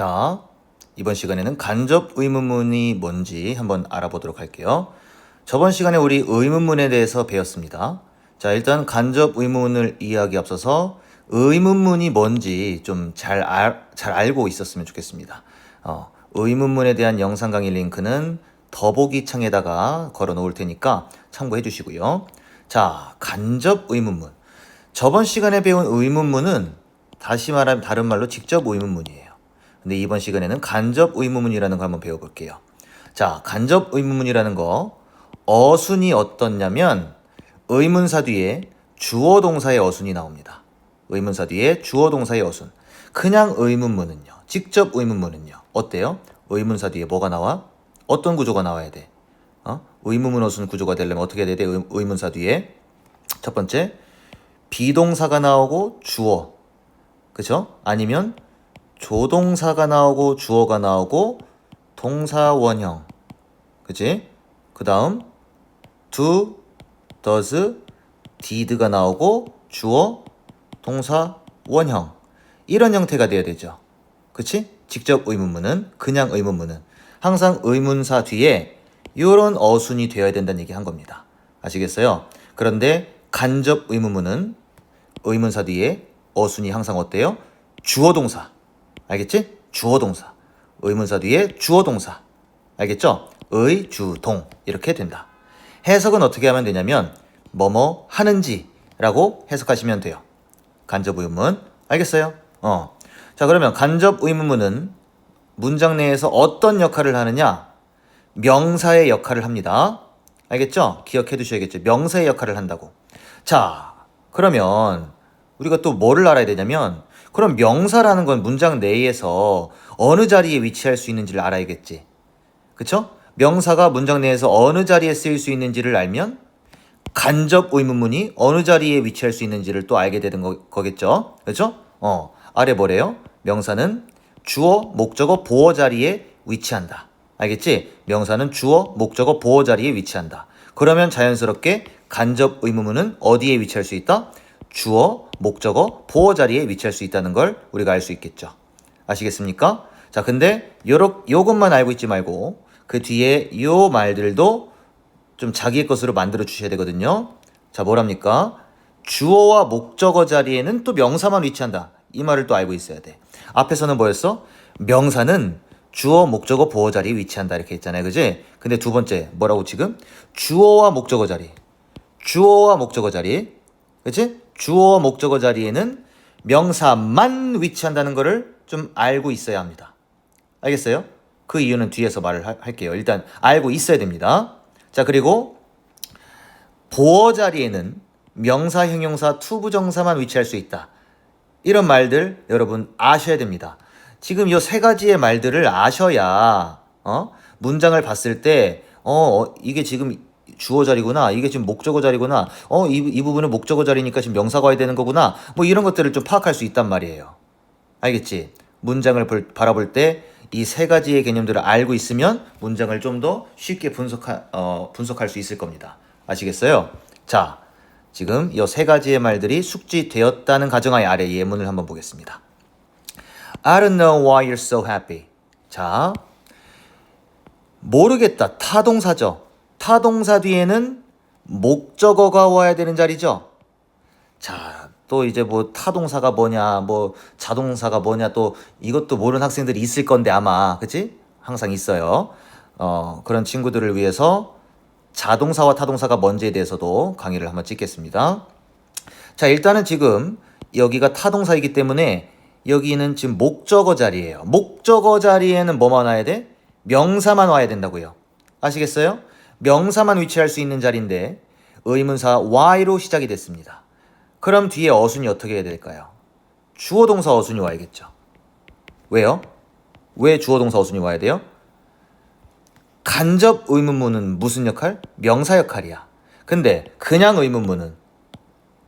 자, 이번 시간에는 간접 의문문이 뭔지 한번 알아보도록 할게요. 저번 시간에 우리 의문문에 대해서 배웠습니다. 자, 일단 간접 의문을 이해하기 앞서서 의문문이 뭔지 좀잘잘 알고 있었으면 좋겠습니다. 어, 의문문에 대한 영상 강의 링크는 더보기 창에다가 걸어 놓을 테니까 참고해 주시고요. 자, 간접 의문문. 저번 시간에 배운 의문문은 다시 말하면 다른 말로 직접 의문문이에요. 근데 이번 시간에는 간접 의문문이라는 거 한번 배워볼게요. 자, 간접 의문문이라는 거 어순이 어떻냐면 의문사 뒤에 주어 동사의 어순이 나옵니다. 의문사 뒤에 주어 동사의 어순. 그냥 의문문은요. 직접 의문문은요. 어때요? 의문사 뒤에 뭐가 나와? 어떤 구조가 나와야 돼? 어? 의문문 어순 구조가 되려면 어떻게 해야 돼? 의- 의문사 뒤에 첫 번째 비동사가 나오고 주어. 그죠? 아니면 조동사가 나오고 주어가 나오고 동사 원형. 그지? 그 다음 do, does, did가 나오고 주어, 동사 원형. 이런 형태가 돼야 되죠. 그치? 직접 의문문은 그냥 의문문은 항상 의문사 뒤에 이런 어순이 되어야 된다는 얘기 한 겁니다. 아시겠어요? 그런데 간접 의문문은 의문사 뒤에 어순이 항상 어때요? 주어 동사. 알겠지? 주어 동사. 의문사 뒤에 주어 동사. 알겠죠? 의, 주, 동. 이렇게 된다. 해석은 어떻게 하면 되냐면 뭐뭐 하는지 라고 해석하시면 돼요. 간접 의문문. 알겠어요? 어. 자, 그러면 간접 의문문은 문장 내에서 어떤 역할을 하느냐? 명사의 역할을 합니다. 알겠죠? 기억해 두셔야겠죠? 명사의 역할을 한다고. 자, 그러면 우리가 또 뭐를 알아야 되냐면 그럼 명사라는 건 문장 내에서 어느 자리에 위치할 수 있는지를 알아야겠지. 그쵸? 명사가 문장 내에서 어느 자리에 쓰일 수 있는지를 알면 간접 의문문이 어느 자리에 위치할 수 있는지를 또 알게 되는 거, 거겠죠? 그렇죠? 어, 아래 뭐래요? 명사는 주어, 목적어, 보어 자리에 위치한다. 알겠지? 명사는 주어, 목적어, 보어 자리에 위치한다. 그러면 자연스럽게 간접 의문문은 어디에 위치할 수 있다? 주어, 목적어, 보어 자리에 위치할 수 있다는 걸 우리가 알 수 있겠죠. 아시겠습니까? 자, 근데 요렇 요것만 알고 있지 말고 그 뒤에 요 말들도 좀 자기의 것으로 만들어 주셔야 되거든요. 자, 뭐랍니까? 주어와 목적어 자리에는 또 명사만 위치한다. 이 말을 또 알고 있어야 돼. 앞에서는 뭐였어? 명사는 주어, 목적어, 보어 자리에 위치한다. 이렇게 했잖아요. 그지? 근데 두 번째, 뭐라고 지금? 주어와 목적어 자리. 주어와 목적어 자리. 그치? 주어와 목적어 자리에는 명사만 위치한다는 것을 좀 알고 있어야 합니다. 알겠어요? 그 이유는 뒤에서 말을 하- 할게요. 일단 알고 있어야 됩니다. 자, 그리고 보어 자리에는 명사, 형용사, 투부정사만 위치할 수 있다. 이런 말들 여러분 아셔야 됩니다. 지금 이 세 가지의 말들을 아셔야 어? 문장을 봤을 때 어, 어, 이게 지금 주어 자리구나. 이게 지금 목적어 자리구나. 어, 이, 이 부분은 목적어 자리니까 지금 명사가 와야 되는 거구나. 뭐 이런 것들을 좀 파악할 수 있단 말이에요. 알겠지? 문장을 볼- 바라볼 때 이 세 가지의 개념들을 알고 있으면 문장을 좀 더 쉽게 분석하, 어, 분석할 수 있을 겁니다. 아시겠어요? 자, 지금 이 세 가지의 말들이 숙지되었다는 가정하에 아래 예문을 한번 보겠습니다. I don't know why you're so happy. 자, 모르겠다. 타동사죠. 타동사 뒤에는 목적어가 와야 되는 자리죠. 자, 또 이제 뭐 타동사가 뭐냐, 뭐 자동사가 뭐냐, 또 이것도 모르는 학생들이 있을 건데 아마, 그치? 항상 있어요. 어, 그런 친구들을 위해서 자동사와 타동사가 뭔지에 대해서도 강의를 한번 찍겠습니다. 자, 일단은 지금 여기가 타동사이기 때문에 여기는 지금 목적어 자리예요. 목적어 자리에는 뭐만 와야 돼? 명사만 와야 된다고요. 아시겠어요? 명사만 위치할 수 있는 자리인데 의문사 why로 시작이 됐습니다. 그럼 뒤에 어순이 어떻게 해야 될까요? 주어 동사 어순이 와야겠죠. 왜요? 왜 주어 동사 어순이 와야 돼요? 간접 의문문은 무슨 역할? 명사 역할이야. 근데 그냥 의문문은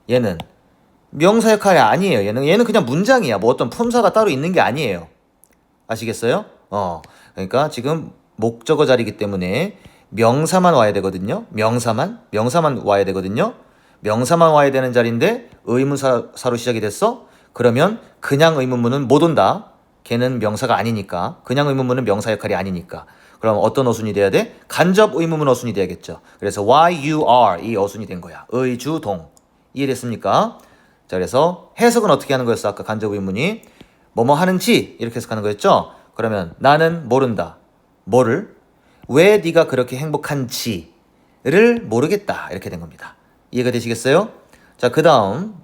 얘는 명사 역할이 아니에요. 얘는 얘는 그냥 문장이야. 뭐 어떤 품사가 따로 있는 게 아니에요. 아시겠어요? 어. 그러니까 지금 목적어 자리이기 때문에 명사만 와야 되거든요. 명사만 명사만 와야 되거든요. 명사만 와야 되는 자리인데 의문사로 시작이 됐어? 그러면 그냥 의문문은 못 온다. 걔는 명사가 아니니까. 그냥 의문문은 명사 역할이 아니니까. 그럼 어떤 어순이 돼야 돼? 간접 의문문 어순이 돼야겠죠. 그래서 why you are 이 어순이 된 거야. 의, 주, 동. 이해됐습니까? 자, 그래서 해석은 어떻게 하는 거였어? 아까 간접 의문이 뭐뭐 하는지 이렇게 해석하는 거였죠. 그러면 나는 모른다. 뭐를? 왜 네가 그렇게 행복한지를 모르겠다. 이렇게 된 겁니다. 이해가 되시겠어요? 자, 그 다음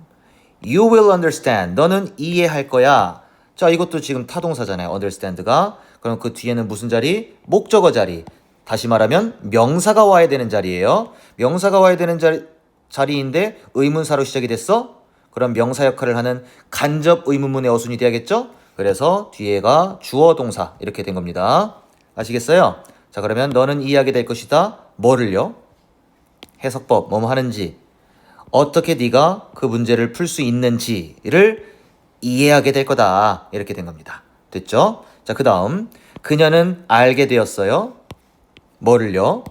You will understand. 너는 이해할 거야. 자, 이것도 지금 타동사잖아요. understand가. 그럼 그 뒤에는 무슨 자리? 목적어 자리. 다시 말하면 명사가 와야 되는 자리예요. 명사가 와야 되는 자리, 자리인데 의문사로 시작이 됐어? 그럼 명사 역할을 하는 간접 의문문의 어순이 돼야겠죠? 그래서 뒤에가 주어 동사 이렇게 된 겁니다. 아시겠어요? 자, 그러면 너는 이해하게 될 것이다. 뭐를요? 해석법 뭐뭐 하는지 어떻게 네가 그 문제를 풀 수 있는지를 이해하게 될 거다. 이렇게 된 겁니다. 됐죠? 자, 그 다음. 그녀는 알게 되었어요. 뭐를요?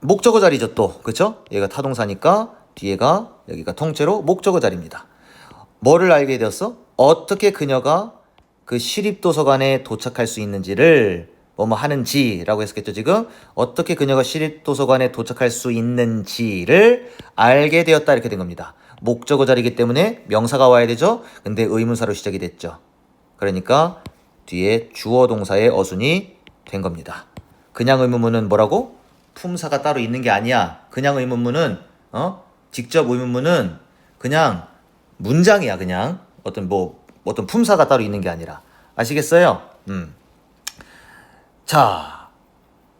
목적어 자리죠, 또. 그쵸? 얘가 타동사니까 뒤에가 여기가 통째로 목적어 자리입니다. 뭐를 알게 되었어? 어떻게 그녀가 그 시립도서관에 도착할 수 있는지를 뭐뭐 하는지라고 했었겠죠. 지금 어떻게 그녀가 시립도서관에 도착할 수 있는지를 알게 되었다 이렇게 된 겁니다. 목적어 자리이기 때문에 명사가 와야 되죠. 근데 의문사로 시작이 됐죠. 그러니까 뒤에 주어 동사의 어순이 된 겁니다. 그냥 의문문은 뭐라고? 품사가 따로 있는 게 아니야. 그냥 의문문은 어? 직접 의문문은 그냥 문장이야 그냥. 어떤 뭐 어떤 품사가 따로 있는 게 아니라. 아시겠어요? 음. 자,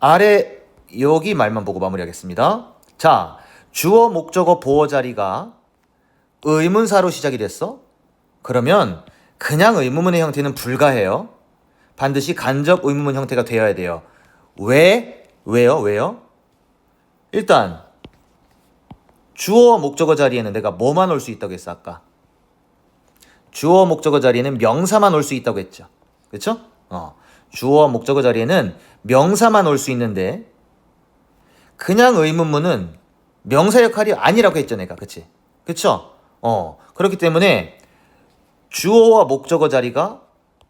아래 여기 말만 보고 마무리하겠습니다. 자, 주어 목적어 보어 자리가 의문사로 시작이 됐어? 그러면 그냥 의문문의 형태는 불가해요. 반드시 간접 의문문 형태가 되어야 돼요. 왜? 왜요? 왜요? 일단 주어 목적어 자리에는 내가 뭐만 올 수 있다고 했어 아까? 주어 목적어 자리에는 명사만 올 수 있다고 했죠. 그렇죠? 어. 주어 목적어 자리에는 명사만 올 수 있는데 그냥 의문문은 명사 역할이 아니라고 했죠, 내가. 그치? 그쵸? 어. 그렇기 때문에 주어와 목적어 자리가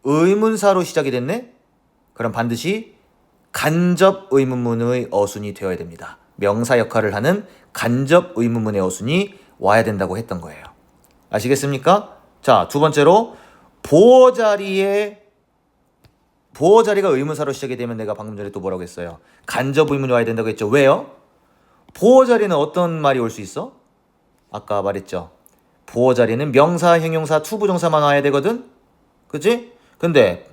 의문사로 시작이 됐네? 그럼 반드시 간접 의문문의 어순이 되어야 됩니다. 명사 역할을 하는 간접 의문문의 어순이 와야 된다고 했던 거예요. 아시겠습니까? 자, 두 번째로 보어 자리에 보어 자리가 의문사로 시작이 되면 내가 방금 전에 또 뭐라고 했어요? 간접 의문이 와야 된다고 했죠. 왜요? 보어 자리는 어떤 말이 올 수 있어? 아까 말했죠. 보어 자리는 명사, 형용사, 투부정사만 와야 되거든. 그치? 근데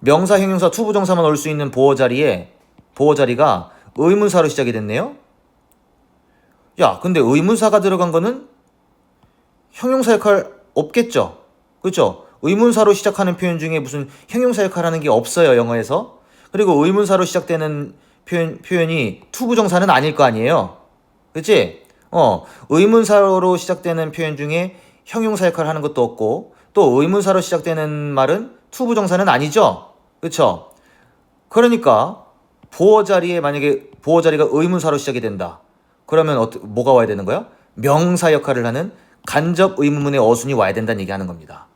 명사, 형용사, 투부정사만 올 수 있는 보어 자리에 보어 자리가 의문사로 시작이 됐네요. 야, 근데 의문사가 들어간 거는 형용사 역할 없겠죠. 그렇죠? 의문사로 시작하는 표현 중에 무슨 형용사 역할하는 게 없어요 영어에서. 그리고 의문사로 시작되는 표현 표현이 투부정사는 아닐 거 아니에요. 그렇지? 어 의문사로 시작되는 표현 중에 형용사 역할을 하는 것도 없고 또 의문사로 시작되는 말은 투부정사는 아니죠. 그렇죠? 그러니까 보어 자리에 만약에 보어 자리가 의문사로 시작이 된다. 그러면 어, 뭐가 와야 되는 거야? 명사 역할을 하는 간접 의문문의 어순이 와야 된다는 얘기하는 겁니다.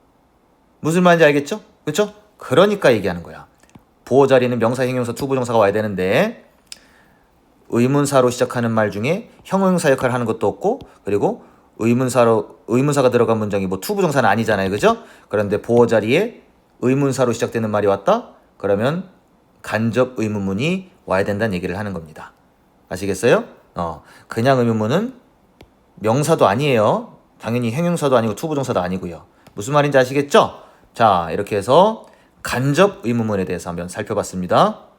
무슨 말인지 알겠죠? 그렇죠? 그러니까 얘기하는 거야. 보호 자리는 명사, 형용사, 투부정사가 와야 되는데 의문사로 시작하는 말 중에 형용사 역할을 하는 것도 없고 그리고 의문사로 의문사가 들어간 문장이 뭐 투부정사는 아니잖아요. 그죠? 그런데 보호 자리에 의문사로 시작되는 말이 왔다? 그러면 간접 의문문이 와야 된다는 얘기를 하는 겁니다. 아시겠어요? 어, 그냥 의문문은 명사도 아니에요. 당연히 형용사도 아니고 투부정사도 아니고요. 무슨 말인지 아시겠죠? 자, 이렇게 해서 간접 의문문에 대해서 한번 살펴봤습니다.